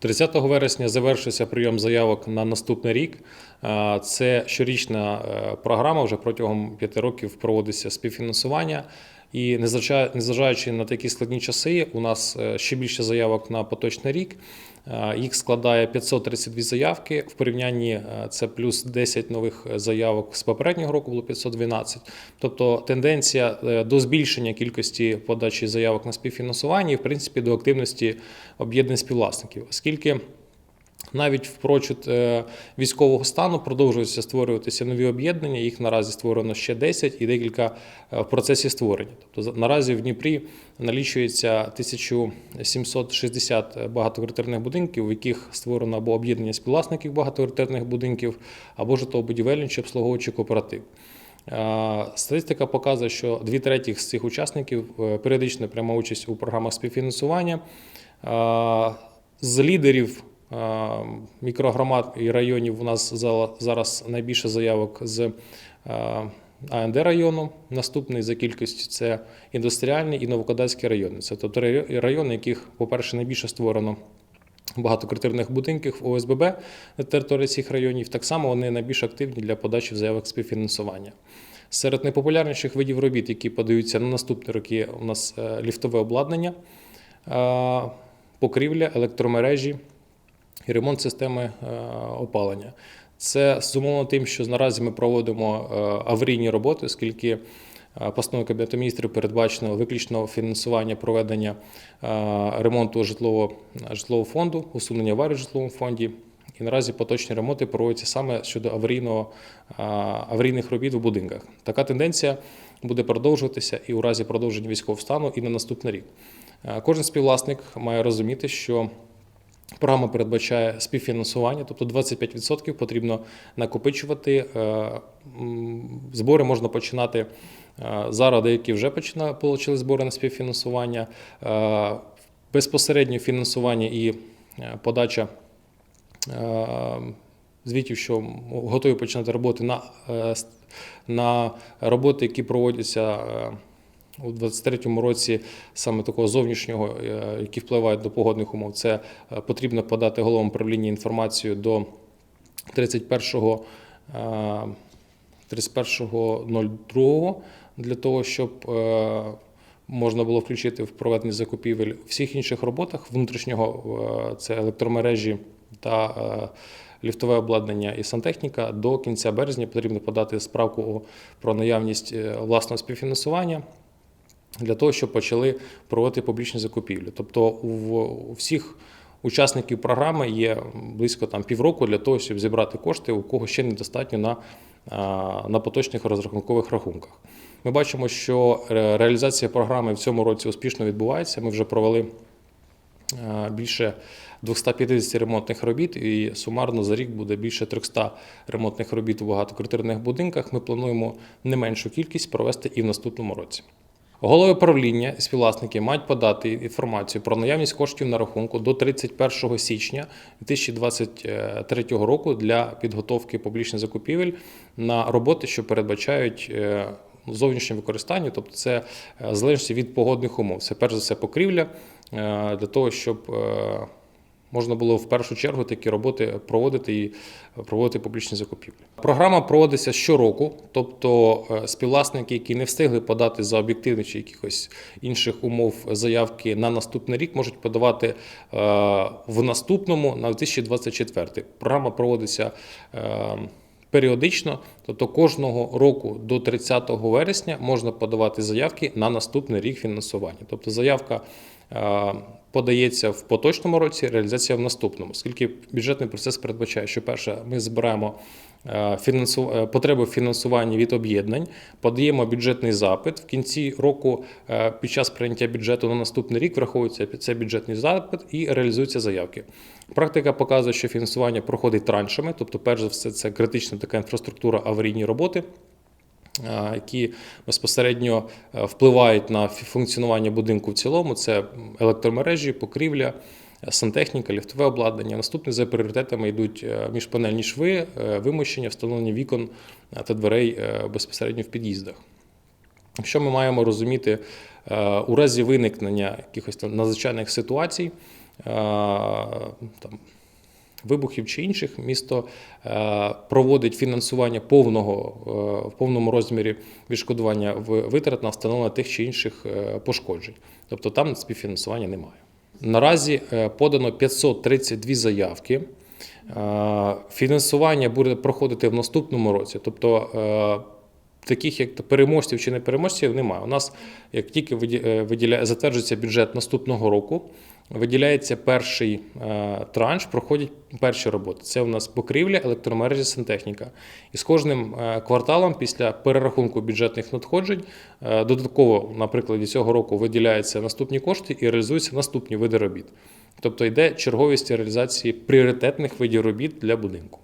30 вересня завершився прийом заявок на наступний рік. Це щорічна е, програма. Вже протягом п'яти років проводиться співфінансування. І незважа- незважаючи на такі складні часи, у нас е, ще більше заявок на поточний рік. Е, Їх складає 532 заявки. В порівнянні е, це плюс 10 нових заявок з попереднього року було 512. Тобто тенденція е, до збільшення кількості подачі заявок на співфінансування і, в принципі, до активності об'єднань співвласників, оскільки. Навіть впрочуд е, військового стану продовжуються створюватися нові об'єднання. Їх наразі створено ще 10 і декілька е, в процесі створення. Тобто наразі в Дніпрі налічується 1760 багатоквартирних будинків, в яких створено або об'єднання співвласників багатоквартирних будинків, або житлово-будівельний чи кооператив. Е, Статистика показує, що дві третіх з цих учасників періодично пряма участь у програмах співфінансування. З лідерів мікрогромад і районів у нас зараз найбільше заявок з е, АНД району. Наступний за кількістю це індустріальний і новокодацький райони. Це тобто райо- райони, яких, по-перше, найбільше створено багатоквартирних будинків ОСББ на території цих районів. Так само вони найбільш активні для подачі заявок співфінансування. Серед найпопулярніших видів робіт, які подаються на наступні роки, у нас е, ліфтове обладнання, покрівля, електромережі і ремонт системи е, опалення. Це зумовлено тим, що наразі ми проводимо е, аварійні роботи, оскільки е, постановою Кабінету міністрів передбачено виключно фінансування проведення ремонту житлового, житлового фонду, усунення аварій в житловому фонді. І наразі поточні ремонти проводяться саме щодо аварійного, аварійних робіт в будинках. Така тенденція буде продовжуватися і у разі продовження військового стану і на наступний рік. Кожен співвласник має розуміти, що Програма передбачає співфінансування, тобто 25% потрібно накопичувати. Е, Збори можна починати е, зараз, деякі вже отримали збори на співфінансування. Е, Безпосередньо фінансування і подача звітів, що готові починати роботи на, на роботи, які проводяться. У 2023 році саме такого зовнішнього, е, які впливають до погодних умов, це е, потрібно подати головам управління інформацію до 31 е, 31.02 для того, щоб можна було включити в проведення закупівель всіх інших роботах внутрішнього це електромережі та ліфтове обладнання і сантехніка. До кінця березня потрібно подати справку про наявність власного співфінансування для того, щоб почали проводити публічні закупівлі. Тобто у, всіх учасників програми є близько там півроку для того, щоб зібрати кошти, у кого ще недостатньо на, на поточних розрахункових рахунках. Ми бачимо, що реалізація програми в цьому році успішно відбувається. Ми вже провели е, більше 250 ремонтних робіт, і сумарно за рік буде більше 300 ремонтних робіт у багатоквартирних будинках. Ми плануємо не меншу кількість провести і в наступному році. Голови правління співвласники мають подати інформацію про наявність коштів на рахунку до 31 січня 2023 року для підготовки публічних закупівель на роботи, що передбачають е, зовнішнє використання, тобто це залежить від погодних умов. Це перш за все покрівля е, для того, щоб е, можна було в першу чергу такі роботи проводити і проводити публічні закупівлі. Програма проводиться щороку, тобто е, співвласники, які не встигли подати за об'єктивних чи якихось інших умов заявки на наступний рік, можуть подавати е, в наступному на 2024. Програма проводиться. е, Періодично, тобто кожного року до 30 вересня можна подавати заявки на наступний рік фінансування. Тобто заявка е, подається в поточному році, реалізація в наступному, оскільки бюджетний процес передбачає, що перше, ми збираємо е, е, потреби в фінансуванні від об'єднань, подаємо бюджетний запит. В кінці року під час прийняття бюджету на наступний рік враховується цей бюджетний запит і реалізуються заявки. Практика показує, що фінансування проходить траншами, тобто, перш за все, це критична така інфраструктура аварійні роботи. е, Які безпосередньо е, впливають на функціонування будинку в цілому, це електромережі, покрівля, е, сантехніка, ліфтове обладнання. Наступні за пріоритетами йдуть міжпанельні шви, вимощення, встановлення вікон та дверей безпосередньо в під'їздах. Що ми маємо розуміти у разі виникнення якихось там надзвичайних ситуацій, там, вибухів чи інших, місто е, проводить фінансування повного е, в повному розмірі відшкодування витрат на встановлення тих чи інших е, пошкоджень. Тобто там співфінансування немає. Наразі подано 532 заявки. Фінансування буде проходити в наступному році. Тобто таких як переможців чи не переможців немає. У нас як тільки е, виділяє, затверджується бюджет наступного року, виділяється перший е, транш, проходять перші роботи. Це у нас покрівля, електромережі, сантехніка. І з кожним е, кварталом після перерахунку бюджетних надходжень додатково, наприклад, цього року виділяються наступні кошти і реалізуються наступні види робіт. Тобто йде черговість реалізації пріоритетних видів робіт для будинку.